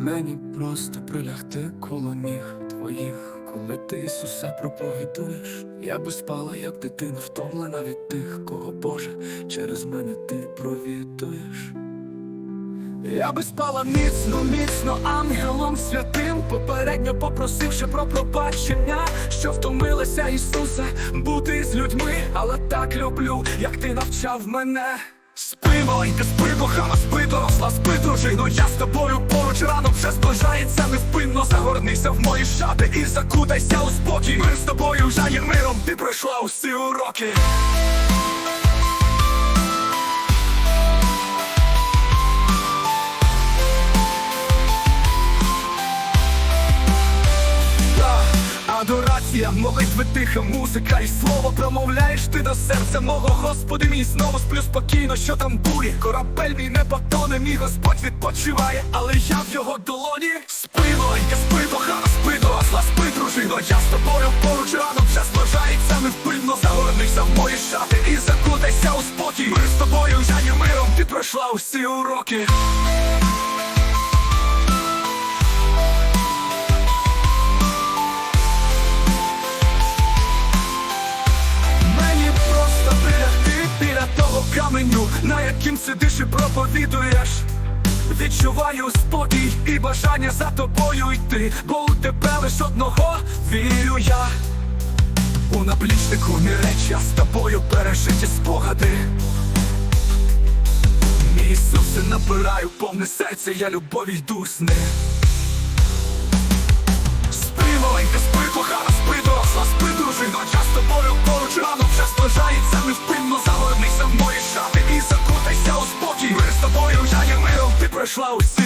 Мені просто прилягти коло ніг твоїх, коли ти Ісуса проповідуєш, я би спала, як дитина, втомлена від тих, кого Боже, через мене ти провідуєш. Я би спала міцно, міцно, ангелом святим, попередньо попросивши про пробачення, що втомилася Ісусе бути з людьми, але так люблю, як ти навчав мене. Спи, маленька, спи, кохана, спи, доросла, спи, дружину, я з тобою поруч ранок вже зближається невпинно. Загорнися в мої шати і закутайся у спокій. Мир з тобою вже є миром, ти пройшла усі уроки Адорація, молитви, тиха музика і слово промовляєш ти до серця мого. Господи мій знову сплю спокійно, що там бурі. Корабель мій не потоне, мій Господь відпочиває, але я в його долоні. Спи, маленька, спи, кохана, спи, доросла, спи, дружино. Я з тобою поруч ранок вже зближається невпинно Загорнися в мої шати і закутайся у спокій. Мир з тобою вже є миром, ти пройшла усі уроки каменю, на яким сидиш і проповідуєш. Відчуваю спокій і бажання за тобою йти, бо у тебе лиш одного вірю я. У наплічнику міреч я з тобою пережиті спогади. Мій Ісусе, набираю повне серце, я любові йду сни. Спи, маленька, спи, кохана пройшла усі.